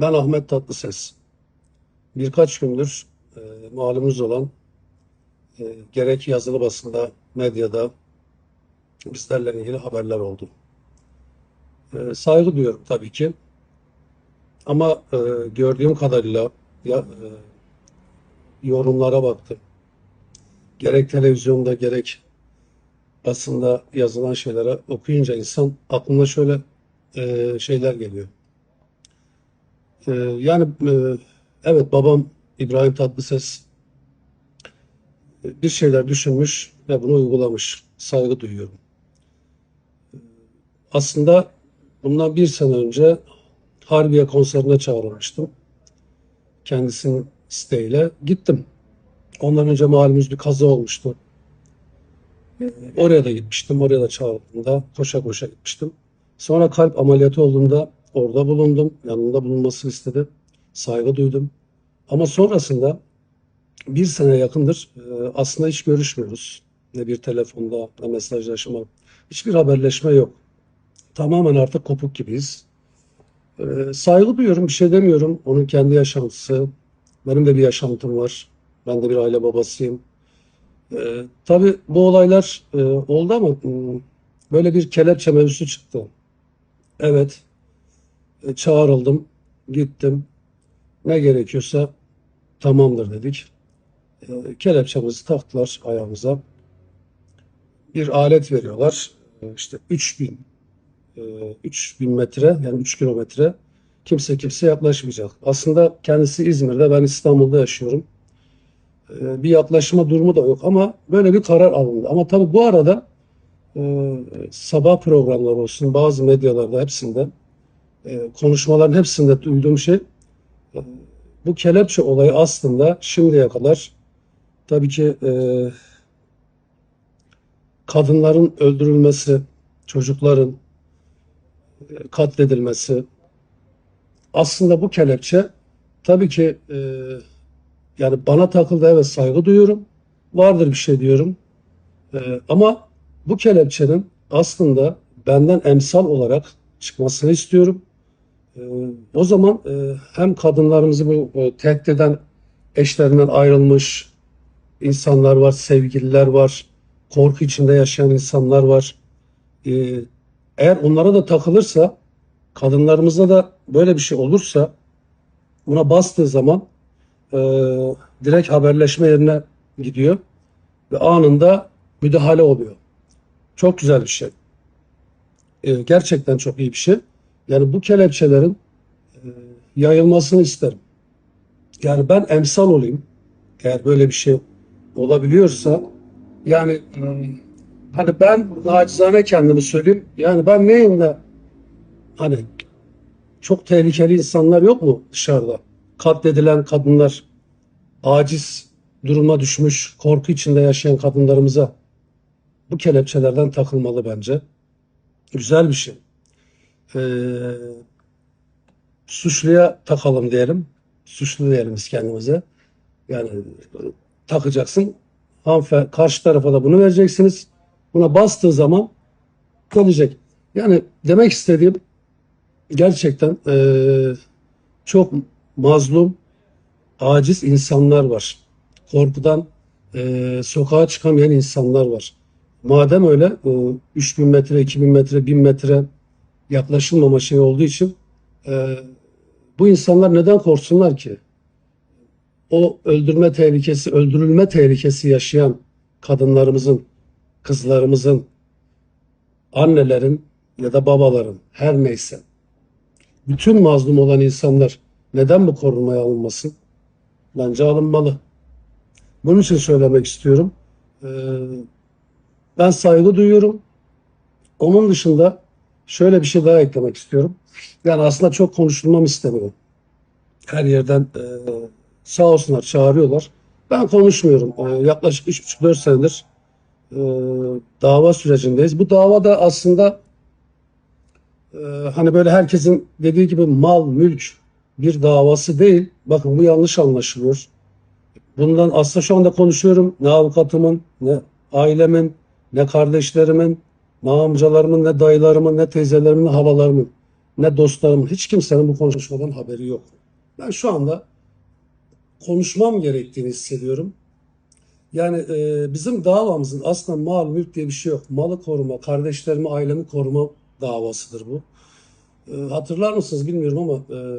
Ben Ahmet Tatlıses. Birkaç gündür e, malumunuz olan e, gerek yazılı basında, medyada bizlerle ilgili haberler oldu. E, saygı duyuyorum tabii ki. Ama e, gördüğüm kadarıyla ya, e, yorumlara baktım. Gerek televizyonda gerek basında yazılan şeylere okuyunca insan aklına şöyle e, şeyler geliyor. E, yani e, evet babam İbrahim Tatlıses e, bir şeyler düşünmüş ve bunu uygulamış. Saygı duyuyorum. Aslında bundan bir sene önce Harbiye konserine çağrılmıştım. Kendisinin isteğiyle gittim. Ondan önce malumunuz bir kaza olmuştu. Oraya da gitmiştim. Oraya da çağrıldığında koşa koşa gitmiştim. Sonra kalp ameliyatı olduğunda orada bulundum. Yanında bulunmasını istedi. Saygı duydum. Ama sonrasında bir sene yakındır e, aslında hiç görüşmüyoruz. Ne bir telefonda ne mesajlaşma. Hiçbir haberleşme yok. Tamamen artık kopuk gibiyiz. E, saygı duyuyorum. Bir şey demiyorum. Onun kendi yaşantısı. Benim de bir yaşantım var. Ben de bir aile babasıyım. Ee, tabii bu olaylar e, oldu ama hmm, böyle bir kelepçe mevzusu çıktı. Evet, çağrıldım, gittim. Ne gerekiyorsa tamamdır dedik. E, kelepçemizi taktılar ayağımıza. Bir alet veriyorlar. E, işte 3000 e, 3000 metre yani 3 kilometre kimse kimse yaklaşmayacak. Aslında kendisi İzmir'de, ben İstanbul'da yaşıyorum. E, bir yaklaşma durumu da yok ama böyle bir karar alındı. Ama tabii bu arada e, sabah programları olsun, bazı medyalarda hepsinde e, konuşmaların hepsinde duyduğum şey e, bu kelepçe olayı aslında şimdiye kadar tabii ki e, kadınların öldürülmesi, çocukların e, katledilmesi aslında bu kelepçe tabii ki e, yani bana takıldı evet saygı duyuyorum. Vardır bir şey diyorum. Ee, ama bu kelepçenin aslında benden emsal olarak çıkmasını istiyorum. Ee, o zaman e, hem kadınlarımızı bu e, tehdit eşlerinden ayrılmış insanlar var, sevgililer var, korku içinde yaşayan insanlar var. Ee, eğer onlara da takılırsa, kadınlarımızda da böyle bir şey olursa buna bastığı zaman e, direkt haberleşme yerine gidiyor ve anında müdahale oluyor. Çok güzel bir şey. E, gerçekten çok iyi bir şey. Yani bu kelepçelerin e, yayılmasını isterim. Yani ben emsal olayım. Eğer böyle bir şey olabiliyorsa yani e, hani ben nacizane kendimi söyleyeyim. Yani ben neyim de hani çok tehlikeli insanlar yok mu dışarıda? Katledilen kadınlar, aciz duruma düşmüş, korku içinde yaşayan kadınlarımıza bu kelepçelerden takılmalı bence. Güzel bir şey. Ee, suçluya takalım diyelim. Suçlu diyelim biz kendimize. Yani takacaksın. Hanfe karşı tarafa da bunu vereceksiniz. Buna bastığı zaman gelecek. Yani demek istediğim gerçekten eee, çok mazlum, aciz insanlar var. Korkudan eee, sokağa çıkamayan insanlar var. Madem öyle e, 3000 metre, 2000 metre, 1000 metre yaklaşılmama şey olduğu için eee, bu insanlar neden korksunlar ki? O öldürme tehlikesi, öldürülme tehlikesi yaşayan kadınlarımızın, kızlarımızın, annelerin ya da babaların her neyse bütün mazlum olan insanlar neden bu korunmaya alınmasın? Bence alınmalı. Bunun için söylemek istiyorum. Ee, ben saygı duyuyorum. Onun dışında şöyle bir şey daha eklemek istiyorum. Yani aslında çok konuşulmamı istemiyorum. Her yerden e, sağ olsunlar çağırıyorlar. Ben konuşmuyorum. E, yaklaşık 3,5-4 senedir e, dava sürecindeyiz. Bu davada aslında ee, hani böyle herkesin dediği gibi mal, mülk bir davası değil. Bakın bu yanlış anlaşılıyor. Bundan aslında şu anda konuşuyorum. Ne avukatımın, ne ailemin, ne kardeşlerimin, ne amcalarımın, ne dayılarımın, ne teyzelerimin, ne halalarımın. ne dostlarımın hiç kimsenin bu konuşmadan haberi yok. Ben şu anda konuşmam gerektiğini hissediyorum. Yani e, bizim davamızın aslında mal mülk diye bir şey yok. Malı koruma, kardeşlerimi, ailemi koruma davasıdır bu. E, hatırlar mısınız bilmiyorum ama e,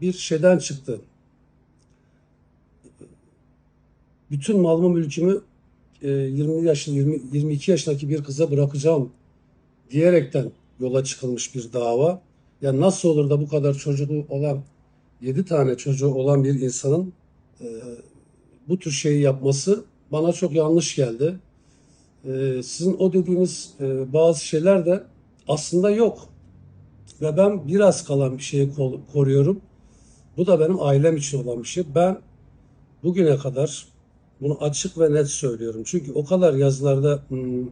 bir şeyden çıktı. Bütün malımı mülkümü 20 yaşlı 20, 22 yaşındaki bir kıza bırakacağım diyerekten yola çıkılmış bir dava. Yani nasıl olur da bu kadar çocuğu olan 7 tane çocuğu olan bir insanın e, bu tür şeyi yapması bana çok yanlış geldi. E, sizin o dediğiniz e, bazı şeyler de aslında yok. Ve ben biraz kalan bir şeyi koruyorum. Bu da benim ailem için olan bir şey. Ben bugüne kadar bunu açık ve net söylüyorum. Çünkü o kadar yazılarda hmm,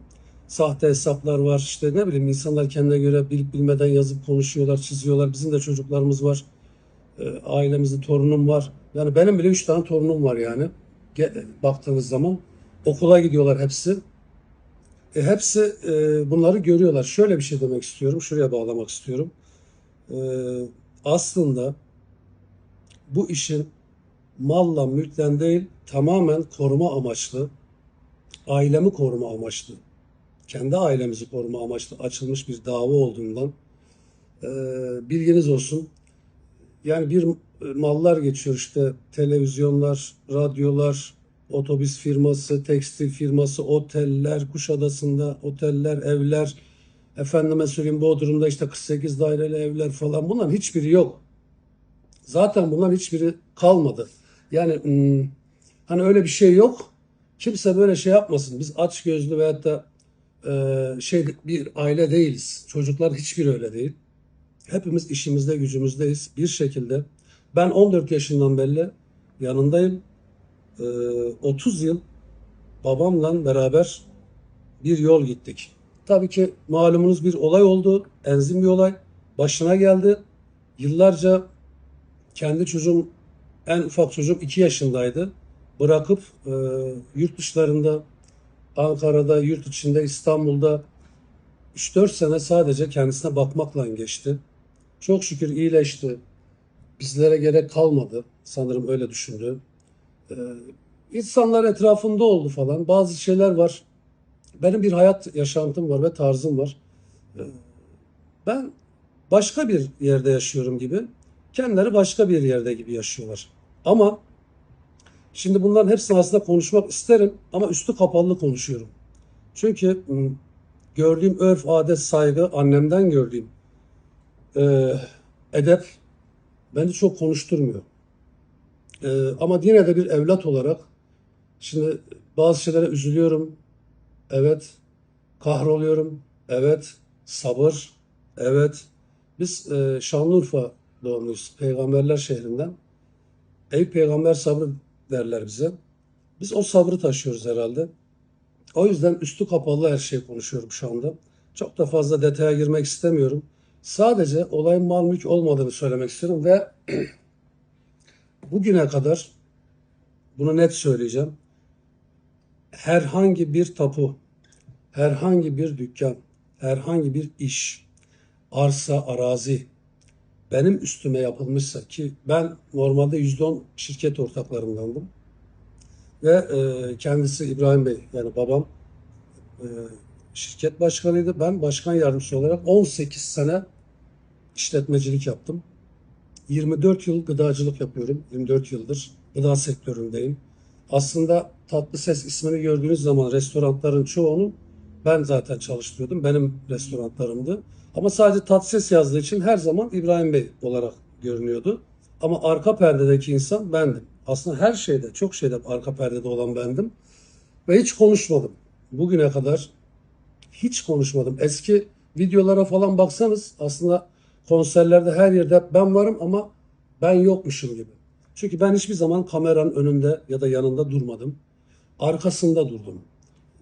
sahte hesaplar var. İşte ne bileyim insanlar kendine göre bilip bilmeden yazıp konuşuyorlar, çiziyorlar. Bizim de çocuklarımız var. E, ailemizde torunum var. Yani benim bile üç tane torunum var yani. Ge- baktığınız zaman okula gidiyorlar hepsi. E, hepsi e, bunları görüyorlar. Şöyle bir şey demek istiyorum. Şuraya bağlamak istiyorum. E, aslında bu işin malla mülkten değil tamamen koruma amaçlı, ailemi koruma amaçlı, kendi ailemizi koruma amaçlı açılmış bir dava olduğundan e, bilginiz olsun. Yani bir e, mallar geçiyor işte televizyonlar, radyolar, otobüs firması, tekstil firması, oteller, Kuşadası'nda oteller, evler, efendime söyleyeyim Bodrum'da işte 48 daireli evler falan bunların hiçbiri yok. Zaten bunların hiçbiri kalmadı. Yani hani öyle bir şey yok. Kimse böyle şey yapmasın. Biz aç gözlü veyahut da e, şey bir aile değiliz. Çocuklar hiçbir öyle değil. Hepimiz işimizde gücümüzdeyiz bir şekilde. Ben 14 yaşından beri yanındayım. E, 30 yıl babamla beraber bir yol gittik. Tabii ki malumunuz bir olay oldu. Enzim bir olay. Başına geldi. Yıllarca kendi çocuğum, en ufak çocuğum 2 yaşındaydı. Bırakıp e, yurt dışlarında, Ankara'da, yurt içinde, İstanbul'da 3-4 sene sadece kendisine bakmakla geçti. Çok şükür iyileşti. Bizlere gerek kalmadı. Sanırım öyle düşündü. Ee, insanlar etrafında oldu falan. Bazı şeyler var. Benim bir hayat yaşantım var ve tarzım var. Ee, ben başka bir yerde yaşıyorum gibi. Kendileri başka bir yerde gibi yaşıyorlar. Ama şimdi bunların hepsini aslında konuşmak isterim ama üstü kapalı konuşuyorum. Çünkü m, gördüğüm örf, adet, saygı annemden gördüğüm e, edep beni çok konuşturmuyor. E, ama yine de bir evlat olarak şimdi bazı şeylere üzülüyorum. Evet. Kahroluyorum. Evet. Sabır. Evet. Biz e, Şanlıurfa doğumluyuz. Peygamberler şehrinden. Ey peygamber sabrı derler bize. Biz o sabrı taşıyoruz herhalde. O yüzden üstü kapalı her şeyi konuşuyorum şu anda. Çok da fazla detaya girmek istemiyorum. Sadece olayın mal mülk olmadığını söylemek istiyorum ve bugüne kadar bunu net söyleyeceğim. Herhangi bir tapu, herhangi bir dükkan, herhangi bir iş, arsa, arazi benim üstüme yapılmışsa ki ben normalde %10 şirket ortaklarındandım. Ve e, kendisi İbrahim Bey yani babam e, şirket başkanıydı. Ben başkan yardımcısı olarak 18 sene işletmecilik yaptım. 24 yıl gıdacılık yapıyorum. 24 yıldır gıda sektöründeyim. Aslında Tatlı Ses ismini gördüğünüz zaman restoranların çoğunu ben zaten çalıştırıyordum. Benim restoranlarımdı. Ama sadece Tatlı Ses yazdığı için her zaman İbrahim Bey olarak görünüyordu. Ama arka perdedeki insan bendim. Aslında her şeyde, çok şeyde arka perdede olan bendim. Ve hiç konuşmadım. Bugüne kadar hiç konuşmadım. Eski videolara falan baksanız aslında konserlerde her yerde ben varım ama ben yokmuşum gibi. Çünkü ben hiçbir zaman kameranın önünde ya da yanında durmadım. Arkasında durdum.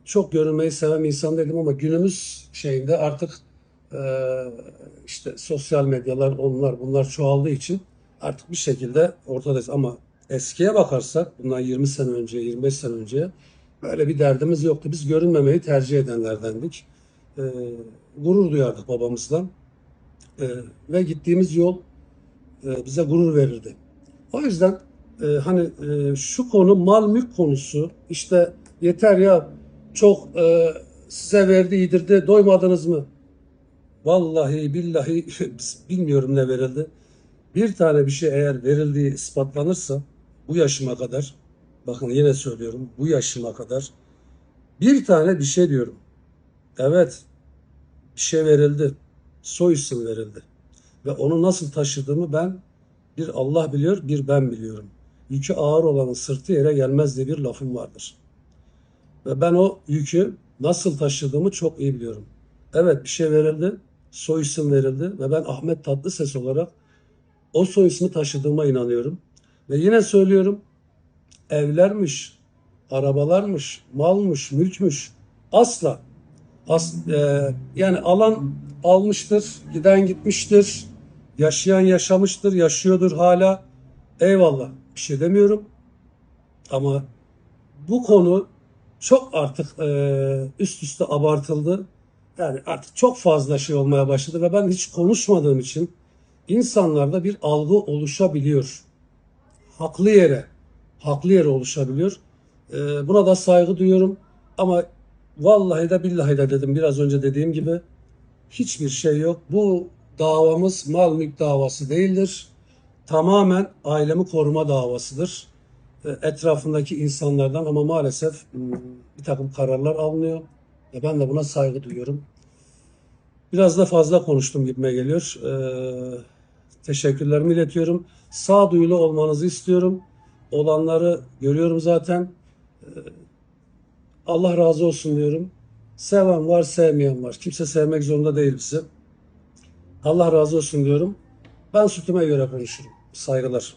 Çok görünmeyi seven insan dedim ama günümüz şeyinde artık işte sosyal medyalar onlar bunlar çoğaldığı için artık bir şekilde ortadayız. Ama eskiye bakarsak bundan 20 sene önce 25 sene önce böyle bir derdimiz yoktu. Biz görünmemeyi tercih edenlerdendik. Eee, gurur duyardık babamızdan. e, ve gittiğimiz yol e, bize gurur verirdi. O yüzden e, hani e, şu konu mal mülk konusu işte yeter ya çok e, size verdi yedirdi doymadınız mı? Vallahi billahi bilmiyorum ne verildi. Bir tane bir şey eğer verildiği ispatlanırsa bu yaşıma kadar bakın yine söylüyorum bu yaşıma kadar bir tane bir şey diyorum. Evet bir şey verildi. Soy isim verildi. Ve onu nasıl taşıdığımı ben bir Allah biliyor, bir ben biliyorum. Yükü ağır olanın sırtı yere gelmez diye bir lafım vardır. Ve ben o yükü nasıl taşıdığımı çok iyi biliyorum. Evet bir şey verildi, soy isim verildi ve ben Ahmet Tatlıses olarak o soy ismi taşıdığıma inanıyorum. Ve yine söylüyorum, evlermiş, arabalarmış, malmış, mülkmüş asla As, e, yani alan almıştır, giden gitmiştir, yaşayan yaşamıştır, yaşıyordur hala. Eyvallah, bir şey demiyorum. Ama bu konu çok artık e, üst üste abartıldı. Yani artık çok fazla şey olmaya başladı ve ben hiç konuşmadığım için insanlarda bir algı oluşabiliyor. Haklı yere, haklı yere oluşabiliyor. E, buna da saygı duyuyorum. Ama Vallahi de billahi de dedim biraz önce dediğim gibi hiçbir şey yok. Bu davamız mal mülk davası değildir. Tamamen ailemi koruma davasıdır. E, Etrafındaki insanlardan ama maalesef hmm, bir takım kararlar alınıyor. Ve ben de buna saygı duyuyorum. Biraz da fazla konuştum gibime geliyor. Ee, teşekkürlerimi iletiyorum. Sağduyulu olmanızı istiyorum. Olanları görüyorum zaten. Allah razı olsun diyorum. Seven var, sevmeyen var. Kimse sevmek zorunda değil bizi. Allah razı olsun diyorum. Ben sütüme göre konuşurum. Saygılar.